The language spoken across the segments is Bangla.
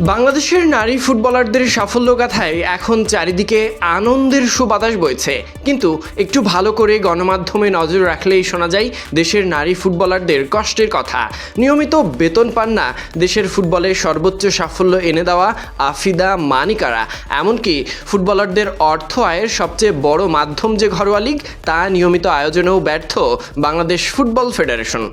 বাংলাদেশের নারী ফুটবলারদের সাফল্য গাথায় এখন চারিদিকে আনন্দের সুবাতাস বইছে। কিন্তু একটু ভালো করে গণমাধ্যমে নজর রাখলেই শোনা যায়, দেশের নারী ফুটবলারদের কষ্টের কথা। নিয়মিত বেতন পান না, দেশের ফুটবলে সর্বোচ্চ সাফল্য এনে দেওয়া আফিদা মানিকারা। এমনকি ফুটবলারদের অর্থ আয়ের সবচেয়ে বড় মাধ্যম যে ঘরোয়া লীগ, তা নিয়মিত আয়োজনেও ব্যর্থ বাংলাদেশ ফুটবল ফেডারেশন।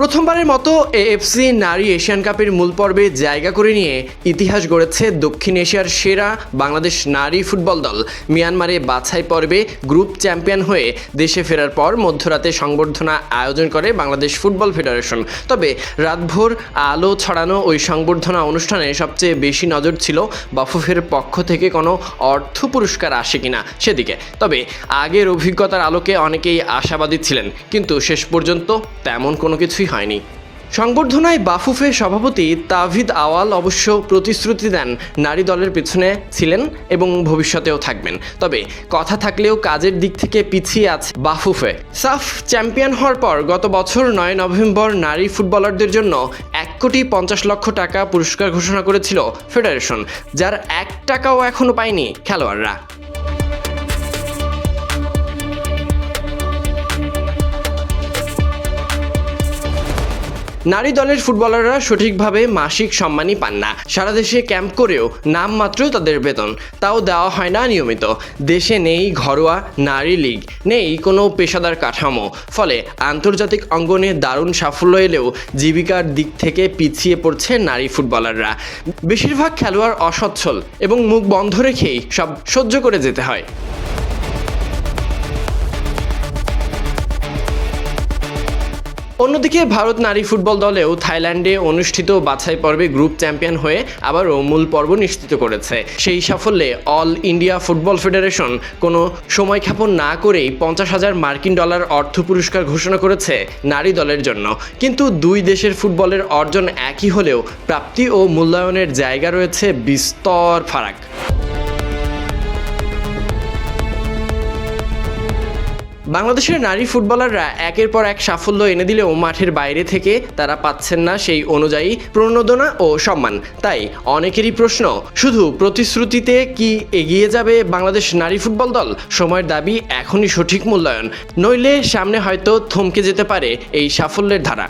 প্রথমবারের মতো এএফসি নারী এশিয়ান কাপের মূল পর্বে জায়গা করে নিয়ে ইতিহাস গড়েছে দক্ষিণ এশিয়ার সেরা বাংলাদেশ নারী ফুটবল দল। মিয়ানমারে বাছাই পর্বে গ্রুপ চ্যাম্পিয়ন হয়ে দেশে ফেরার পর মধ্যরাতে সংবর্ধনা আয়োজন করে বাংলাদেশ ফুটবল ফেডারেশন। তবে রাতভর আলো ছড়ানো ওই সংবর্ধনা অনুষ্ঠানে সবচেয়ে বেশি নজর ছিল বাফুফের পক্ষ থেকে কোনো অর্থ পুরস্কার আসে কিনা সেদিকে। তবে আগের অভিজ্ঞতার আলোকে অনেকেই আশাবাদী ছিলেন, কিন্তু শেষ পর্যন্ত তেমন কোনো কিছুই হয়নি। সংবর্ধনায় বাফুফে সভাপতি তাভিদ আওয়াল অবশ্য প্রতিশ্রুতি দেন, নারী দলের পেছনে ছিলেন এবং ভবিষ্যতেও থাকবেন। তবে কথা থাকলেও কাজের দিক থেকে পিছিয়ে আছে বাফুফে। সাফ চ্যাম্পিয়ন হওয়ার পর গত বছর নয় নভেম্বর নারী ফুটবলারদের জন্য এক কোটি পঞ্চাশ লক্ষ টাকা পুরস্কার ঘোষণা করেছিল ফেডারেশন, যার এক টাকাও এখনও পায়নি খেলোয়াড়রা। নারী দলের ফুটবলাররা সঠিকভাবে মাসিক সম্মানই পান না। সারা দেশে ক্যাম্প করেও নামমাত্র তাদের বেতন। তাও দেওয়া হয় না নিয়মিত। দেশে নেই ঘরোয়া নারী লীগ, নেই কোনো পেশাদার কাঠামো। ফলে আন্তর্জাতিক অঙ্গনে দারুণ সাফল্য এলেও জীবিকার দিক থেকে পিছিয়ে পড়ছে নারী ফুটবলাররা। বেশিরভাগ খেলোয়াড় অসচ্ছল এবং মুখ বন্ধ রেখেই সব সহ্য করে যেতে হয়। অন্যদিকে ভারত নারী ফুটবল দলেও থাইল্যান্ডে অনুষ্ঠিত বাছাই পর্বে গ্রুপ চ্যাম্পিয়ন হয়ে আবারও মূল পর্ব নিশ্চিত করেছে। সেই সাফল্যে অল ইন্ডিয়া ফুটবল ফেডারেশন কোনো সময়ক্ষেপণ না করেই পঞ্চাশ হাজার মার্কিন ডলার অর্থ পুরস্কার ঘোষণা করেছে নারী দলের জন্য। কিন্তু দুই দেশের ফুটবলের অর্জন একই হলেও প্রাপ্তি ও মূল্যায়নের জায়গা রয়েছে বিস্তর ফারাক। বাংলাদেশের নারী ফুটবলাররা একের পর এক সাফল্য এনে দিলেও মাঠের বাইরে থেকে তারা পাচ্ছেন না সেই অনুযায়ী প্রণোদনা ও সম্মান। তাই অনেকেরই প্রশ্ন, শুধু প্রতিশ্রুতিতে কি এগিয়ে যাবে বাংলাদেশ নারী ফুটবল দল? সময়ের দাবি এখনই সঠিক মূল্যায়ন। নইলে সামনে হয়তো থমকে যেতে পারে এই সাফল্যের ধারা।